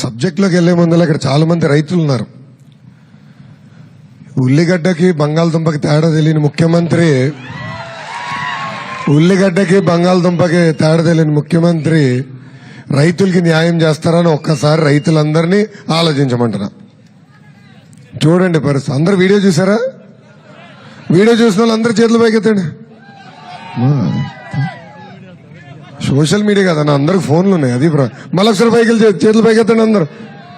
సబ్జెక్ట్లోకి వెళ్ళే ముందర ఇక్కడ చాలా మంది రైతులు ఉన్నారు. ఉల్లిగడ్డకి బంగాళదుంపకి తేడా తెలియని ముఖ్యమంత్రి ఉల్లిగడ్డకి బంగాళదుంపకి తేడా తెలియని ముఖ్యమంత్రి రైతులకి న్యాయం చేస్తారని ఒక్కసారి రైతులందరినీ ఆలోచించమంటున్నా. చూడండి పరిస్థితి. అందరు వీడియో చూసారా? వీడియో చూసిన వాళ్ళు అందరు చేతులు పైకెత్తండి. సోషల్ మీడియా కదా అందరికి ఫోన్లు ఉన్నాయి. అది ప్ర- మళ్ళీ ఒకసారి పైకి వెళ్ళి అందరు.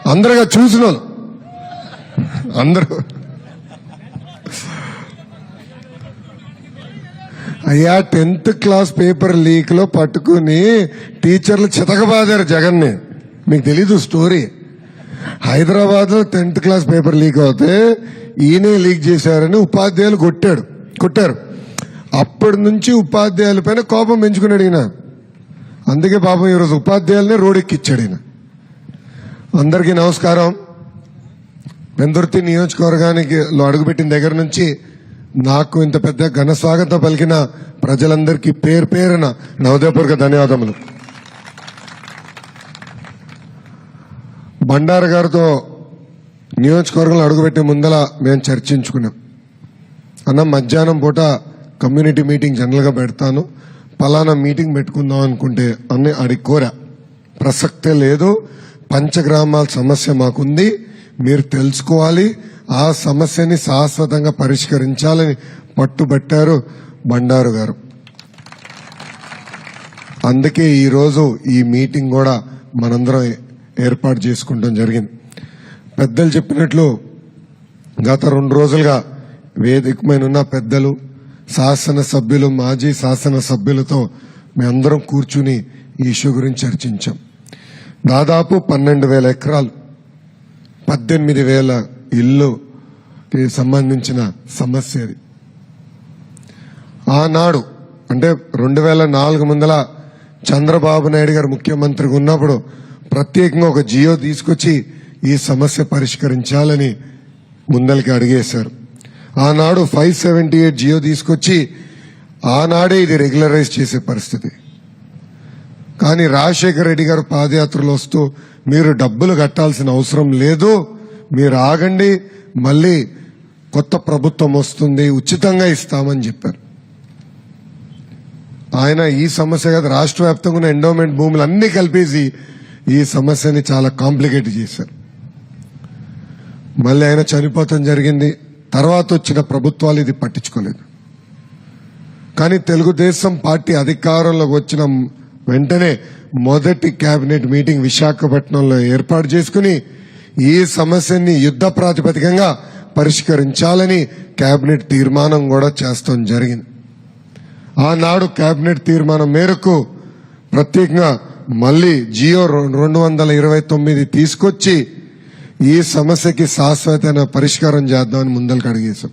అందరుగా చూసిన వాళ్ళు. అందరూ. అయ్యా టెన్త్ క్లాస్ పేపర్ లీక్లో పట్టుకుని టీచర్లు చితకబాదారు జగన్ని. మీకు తెలీదు స్టోరీ. హైదరాబాద్లో టెన్త్ క్లాస్ పేపర్ లీక్ అవుతే ఈయనే లీక్ చేశారని ఉపాధ్యాయులు కొట్టాడు. కొట్టారు. అప్పటి నుంచి ఉపాధ్యాయుల పైన కోపం పెంచుకున్నాడు ఈయన అందుకే పాపం ఈరోజు ఉపాధ్యాయులనే రోడెక్కిచ్చాడు ఈయన. అందరికీ నమస్కారం. వెందుర్తి నియోజకవర్గానికి అడుగుపెట్టిన దగ్గర నుంచి నాకు ఇంత పెద్ద ఘన స్వాగతం పలికిన ప్రజలందరికీ పేరు పేరున నవదేపూర్వక ధన్యవాదములు. బండారు గారితో నియోజకవర్గంలో అడుగుపెట్టే ముందల మేము చర్చించుకున్నాం. అన్న మధ్యాహ్నం పూట కమ్యూనిటీ మీటింగ్ జనరల్గా పెడతాను. పలానా మీటింగ్ పెట్టుకుందాం అనుకుంటే అన్ని అడిగి కోరా. ప్రసక్తే లేదు పంచగ్రామాల సమస్య మాకుంది మీరు తెలుసుకోవాలి ఆ సమస్యని శాశ్వతంగా పరిష్కరించాలని పట్టుబట్టారు బండారు గారు. అందుకే ఈరోజు ఈ మీటింగ్ కూడా మనందరం ఏర్పాటు చేసుకుంటాం జరిగింది. పెద్దలు చెప్పినట్లు గత రెండు రోజులుగా వేదికమైన ఉన్న పెద్దలు శాసన సభ్యులు మాజీ శాసన సభ్యులతో మేమందరం కూర్చుని ఈ ఇష్యూ గురించి చర్చించాం. దాదాపు పన్నెండు వేల ఎకరాలు పద్దెనిమిది వేల ఇల్లుకి సంబంధించిన సమస్య అది ఆనాడు అంటే రెండు వేల నాలుగు ముందల చంద్రబాబు నాయుడు గారు ముఖ్యమంత్రిగా ఉన్నప్పుడు ప్రత్యేకంగా ఒక జియో తీసుకొచ్చి ఈ సమస్య పరిష్కరించాలని ముందలకి అడిగేశారు. ఆనాడు ఫైవ్ సెవెంటీ ఎయిట్ జియో తీసుకొచ్చి ఆనాడే ఇది రెగ్యులరైజ్ చేసే పరిస్థితి. కానీ రాజశేఖర రెడ్డి గారు పాదయాత్రలో వస్తూ మీరు డబ్బులు కట్టాల్సిన అవసరం లేదు మీరు ఆగండి మళ్ళీ కొత్త ప్రభుత్వం వస్తుంది ఉచితంగా ఇస్తామని చెప్పారు. ఆయన ఈ సమస్య కాదు రాష్ట్ర వ్యాప్తంగా ఉన్న ఎండోమెంట్ భూములు అన్ని కలిపేసి ఈ సమస్యని చాలా కాంప్లికేట్ చేశారు. మళ్ళీ ఆయన చనిపోవటం జరిగింది. తర్వాత వచ్చిన ప్రభుత్వాలు ఇది పట్టించుకోలేదు. కానీ తెలుగుదేశం పార్టీ అధికారంలోకి వచ్చిన వెంటనే మొదటి కేబినెట్ మీటింగ్ విశాఖపట్నంలో ఏర్పాటు చేసుకుని ఈ సమస్యని యుద్ధ ప్రాతిపదికంగా పరిష్కరించాలని కేబినెట్ తీర్మానం కూడా చేస్తాం జరిగింది. ఆనాడు కేబినెట్ తీర్మానం మేరకు ప్రత్యేకంగా మళ్ళీ జియో రెండు వందల ఇరవై తొమ్మిది తీసుకొచ్చి ఈ సమస్యకి శాశ్వతమైన పరిష్కారం చేద్దామని ముందలకు అడిగేశాం.